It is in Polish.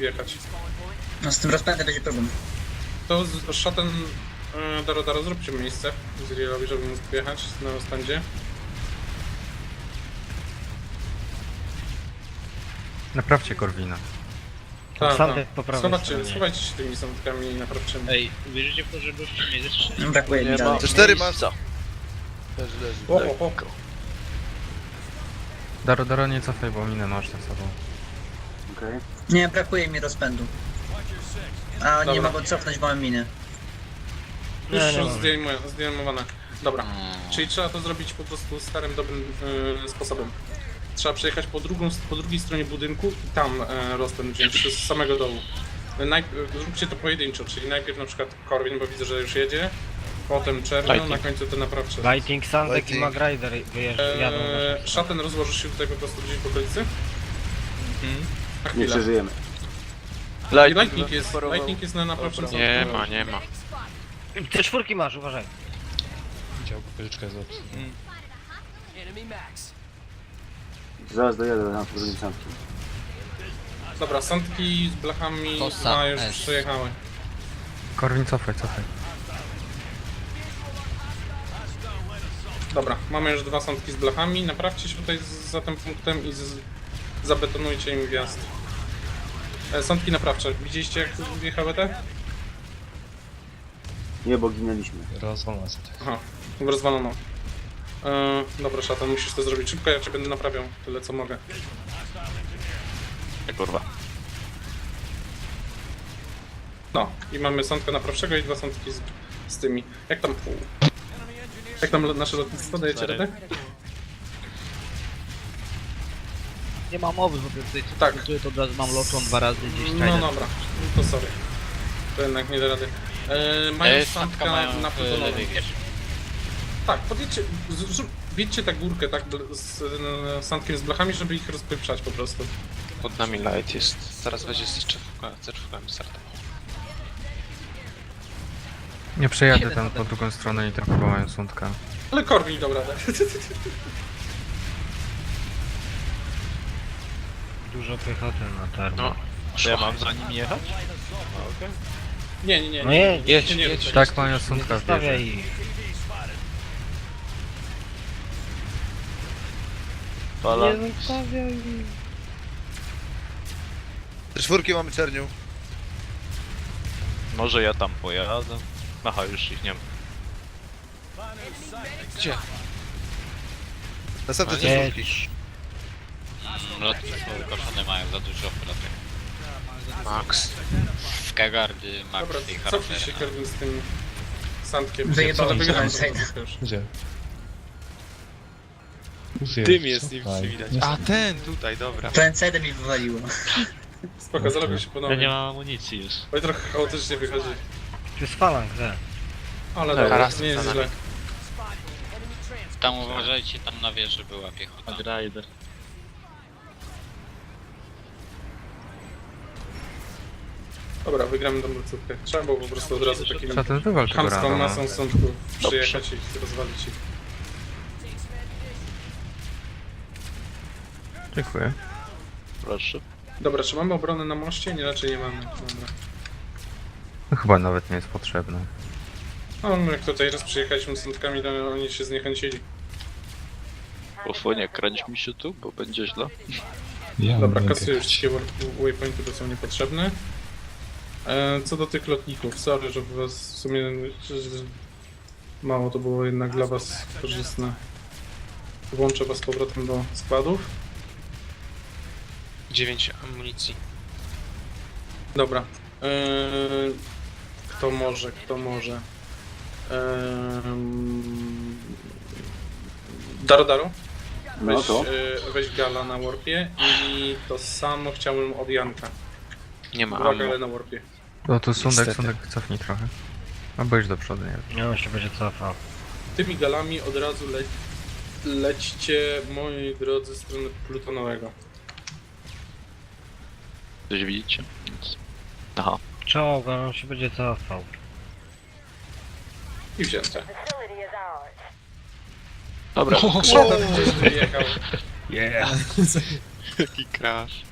wjechać. No z tym rozpędem będzie problem. To z szatem e, Daro Daro zróbcie miejsce Zrielowi, żeby mógł wjechać na rozpędzie. Naprawcie Korwina. Tak, tak. po prawej Schowajcie, stronie. schowajcie się tymi sądkami naprawczymi. Ej, wierzycie w to, że gościu mnie zestrzelił? No, brakuje mi dalej. Te cztery masz. Co? Też leży. O, o, o. Daro, Daro, nie cofaj, bo minę masz na sobą. Nie, brakuje mi rozpędu. A nie Dobra. mogę cofnąć, bo mam minę. Już Nie, nie ma. zdejmuję- zdejmowane. Dobra, czyli trzeba to zrobić po prostu starym, dobrym e, sposobem. Trzeba przejechać po, drugą, po drugiej stronie budynku i tam e, rozpęd wziąć z samego dołu. Najpierw, zróbcie to pojedynczo, czyli najpierw na przykład Corwin, bo widzę, że już jedzie, potem Lighting. na końcu te naprawcze. Lighting, Sandek i Lighting. McRider wyjeżdżają, Eee, szaten rozłożysz się tutaj po prostu gdzieś w okolicy? Nie przeżyjemy. I Lightning jest, lightning jest na naprawczym Nie ma, nie ma. Te czwórki masz, uważaj. Zaraz dojadę na drugim samki. Dobra, sandki z blachami Kosa a, już S. przejechały. Korwin, cofaj, cofaj. Dobra, mamy już dwa sądki z blachami. Naprawcie się tutaj z, za tym punktem i z, zabetonujcie im wjazd. E, sądki naprawcze. Widzieliście jak wjechały te? Nie, bo ginęliśmy. Aha, rozwalono. E, dobra, szatan, musisz to zrobić szybko, ja cię będę naprawiał tyle co mogę. Ja kurwa. No, i mamy sądka naprawczego i dwa sądki z, z tymi. Jak tam... Jak tam nasze lotnictwo? Dajecie radę? Nie ma mowy, bo tutaj co Tak. tak. to od razu mam loczą dwa razy gdzieś No dobra, no to sorry. To jednak nie da rady. E, mają Ej, sandka na plutonowej. Tak, podjedźcie, z- zrób- tę górkę tak bl- z e, sandkiem z blachami, żeby ich rozpieprzać po prostu. Pod nami light jest. Zaraz będzie z czerwka, ze czerwkami startował. Nie przejadę tam po drugą stronę i tylko mają sądka. Ale Korwin radę. Dużo piechoty na tarno. No. Czy ja mam za nim jechać? Nie, nie, nie. No jedź, nie, jedź, nie, jedź. nie, Tak, mają Nie sądka w zostawiaj ich. Nie zostawiaj ich. Te czwórki mamy czerniu. Może ja tam pojadę. Aha, już ich nie ma. Gdzie? Następne No te nie. czwórki. Lotnictwo wykoszone mają za dużo operatek. Max. W Kagardy, Max Dobra, i cofnij się Harpera. Z tym sandkiem. Się na. Gdzie? Dym jest nim widać. A ten tutaj, dobra. To NCD mi wywaliło. Spoko, zaloguj się Ja ponownie. nie mam amunicji już. Oj, trochę chaotycznie wychodzi. To jest falang, że. Ale Tak, dobra, raz nie jest źle. Tam uważajcie, tam na wieży była piechota. Rider. Dobra, wygramy tą placówkę. Trzeba było po prostu od razu takim Szaten, wywal tego chamską rano. masą sądków przyjechać i rozwalić ich. Dziękuję. Proszę. Dobra, czy mamy obronę na moście? Nie, raczej nie mamy. Dobra. No, chyba nawet nie jest potrzebne. No, jak tutaj raz przyjechaliśmy z sądkami, to oni się zniechęcili. Pofonie, kręć mi się tu, bo będzie źle. Dobra, kasuję już wszystkie war- waypointy, bo są niepotrzebne. E, co do tych lotników, sorry, że was w sumie mało to było jednak dla was korzystne. Włączę was z powrotem do składów. 9 amunicji. Dobra. E, kto może, kto może? Ehm, Daro Daro? No Weź, to. e, weź gala na warpie i to samo chciałbym od Janka. Nie ma Dwa ammo. gale na warpie. No tu sądek, Niestety. sądek cofnij trochę. Albo idź do przodu, nie wiem. Nie on się będzie cofał. Tymi galami od razu le lećcie, moi drodzy, w stronę plutonowego. Coś widzicie? Nic. Aha. Czołg, on się będzie cofał. I wzięte. Dobra. Szatan gdzieś wyjechał. Yeah. Jaki crash.